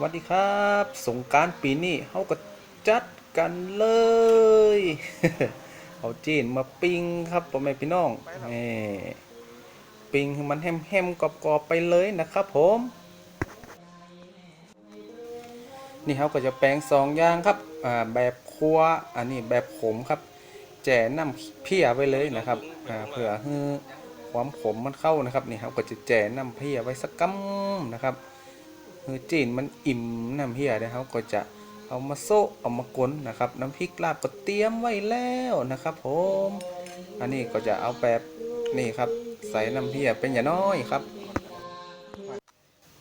สวัสดีครับ สงกรารปีนี้เขาก็จัดกันเลย เอาจีนมาปิ้งครับพ่อแม่พี่น้องนี่ปิ้งให้มันแฮมๆกรอบๆไปเลยนะครับผม นี่เขาก็จะแปลงสองอย่างครับอ่าแบบครัวอันนี้แบบขมครับ แจ่น้ำเพียไว้เลยนะครับอ่าเพื่อให้ความขมมันเข้านะครับนี่เขาก็จะแจ่น้ำเพียไว้สักกัมนะครับ คือจีนมันอิ่มน้ำเฮียนะครับก็จะเอามาโซะเอามากลนนะครับน้ำพริกลาบก็เตรียมไว้แล้วนะครับ ผม อันนี้ก็จะเอาแบบนี่ครับ ใส่น้ำเฮียเป็นอย่างน้อยครับ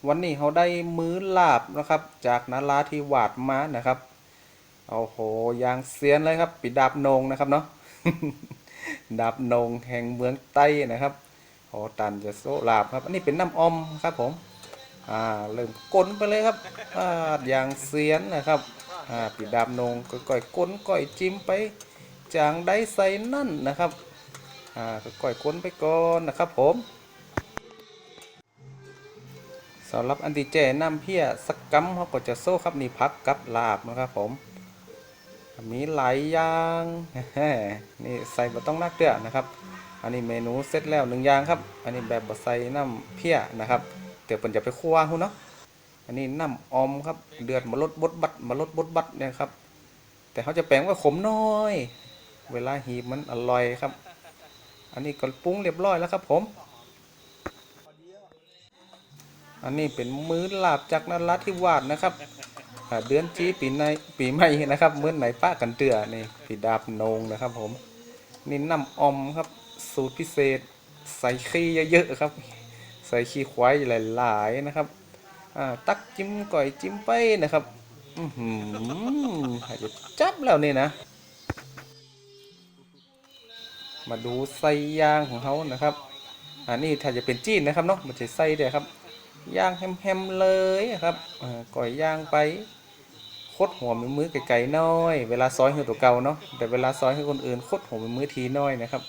วันนี้เขาได้มื้อลาบนะครับ จากนาราที่หวาดมานะครับเอาโหยางเซียนเลยครับปีดดาบนงนะครับเนาะดาบนงแห่งเมืองใต้นะครับโอตันจะโซลาบครับ อันนี้เป็นน้ำอมครับผม อ่าเริ่มก้นไปเลยครับอ่าอย่างเสียนนะครับอ่าปีดาบนงก่อยๆก้นก่อยจิ้มไปจางได้ใส่นั่นนะครับอ่าก่อยๆก้นไปก่อนนะครับผมสำหรับอันที่แจน้ำเพี้ยสกกัมเขาก็จะโซ่ครับนี่พักกับลาบนะครับผมมีหลายอย่างนี่ใส่บ่ต้องนักเดือนะครับ อันนี้เมนูเสร็จแล้วหนึ่งอย่างครับ อันนี้แบบบะใส่น้ำเพี้ยนะครับ เดี๋ยวเปิ่นจะไปคั่วหุ่นเนาะอันนี้น้ำออมครับเดือดมาลดบดบัดมาลดบดบัดเนี่ยครับ แต่เขาจะแปลงว่าขมน้อย เวลาหีบมันอร่อยครับ อันนี้ก็ปรุงเรียบร้อยแล้วครับผม อันนี้เป็นมื้อลาบจากนราธิวาสนะครับเดือนจีปีในปีใหม่นะครับมื้อไหนป้ากันเตือนี่ปีดาบนงนะครับ ผมนี่น้ำออมครับ สูตรพิเศษ ใส่ขี้เยอะๆครับ ใส่ขี้ควายหลายๆนะครับอ่าตักจิ้มก่อยจิ้มไปนะครับอือหืออาจจะจับแล้วนี่นะ มาดูไส้ย่างของเขานะครับอันนี้ถ้าจะเป็นจีนนะครับเนาะมันจะไส้เดียครับย่างแฮมๆเลยครับอ่าก่อยย่างไปโคดหัวมือมือไก่ๆน้อย เวลาซอยคือตัวเก่าเนาะแต่เวลาซอยให้คนอื่นโคดหัวมือมือทีน้อยนะครับ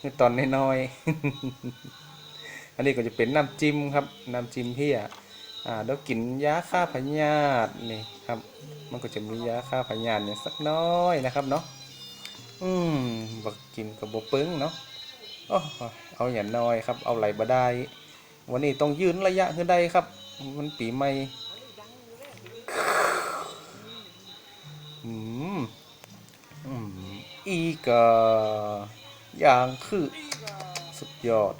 คือตอนน้อยๆ อันนี้ก็จะเป็นน้ำจิ้มครับน้ำจิ้มเพียอ่าแล้วกินยาฆ่าพยาธินี่ครับ มันก็จะมียาฆ่าพยาธิเนี่ยสักน้อยนะครับเนาะอืมบักกินกับบปึ้งเนาะอเอาอย่างน้อยครับ เอาไหลบ่ได้ วันนี้ต้องยืนระยะขึ้นได้ครับ มันปีใหม่อืมอืมอีกอย่างคือสุดยอด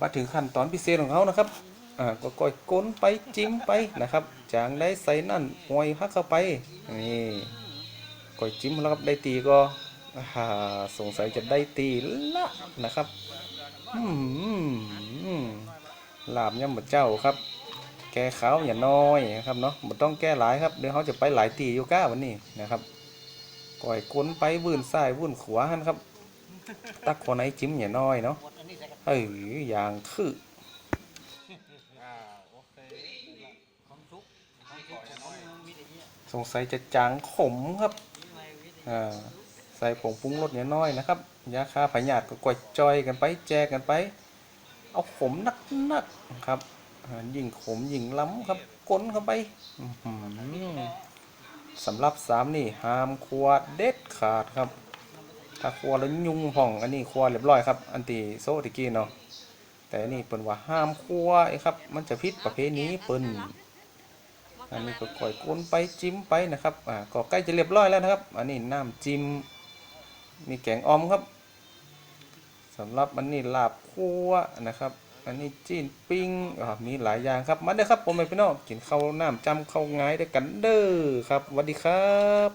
มาถึงขั้นตอนพิเศษของเขานะครับอ่าก็ก้อยก้นไปจิ้มไปนะครับ จางได้ใส่นั่นหอยพักเข้าไปนี่ก้อยจิ้มแล้วครับได้ตีก็อ่าสงสัยจะได้ตีละนะครับอืมลาบย่ำบดเจ้าครับ แก้ขาวอย่าน้อยนะครับเนาะบ่ต้องแก้หลายครับ เดี๋ยวเขาจะไปหลายตีอยู่ก้าวันนี้นะครับก้อยก้นไปวื่นซ้ายวื่นขวาหันครับ ตักคนไหนจิ้มอย่าน้อยเนาะ เอ้ยอย่างคือสงสัยจะจางขมครับอ่าใส่ผงปรุงรสเนี่ยน้อยนะครับยาฆ่าพยาธิก็กดจอยกันไปแจกกันไป เอาขมนักนักๆครับยิ่งขมยิ่งล้ำครับก้นเข้าไปสำหรับสามนี่ห้ามครัวเด็ดขาดครับ ถ้าครัวแล้วยุ่งห่องอันนี้ครัวเรียบร้อยครับ อันตีโซติกี้เนาะแต่อันนี่เปิ้นว่าห้ามครัวไอ้ครับ มันจะพิษประเภทนี้เปิ้นอันนี้ก็ก่อยก้นไปจิ้มไปนะครับอ่าก็ใกล้จะเรียบร้อยแล้วนะครับ อันนี้น้ำจิ้มมีแกงออมครับสำหรับอันนี้ลาบคั่วนะครับ อันนี้จีนปิ้งอ่ามีหลายอย่างครับมาเด้อครับผมไปพี่น้องกินข้าวน้ำจำข้าวงายด้วยกันเด้อครับสวัสดีครับ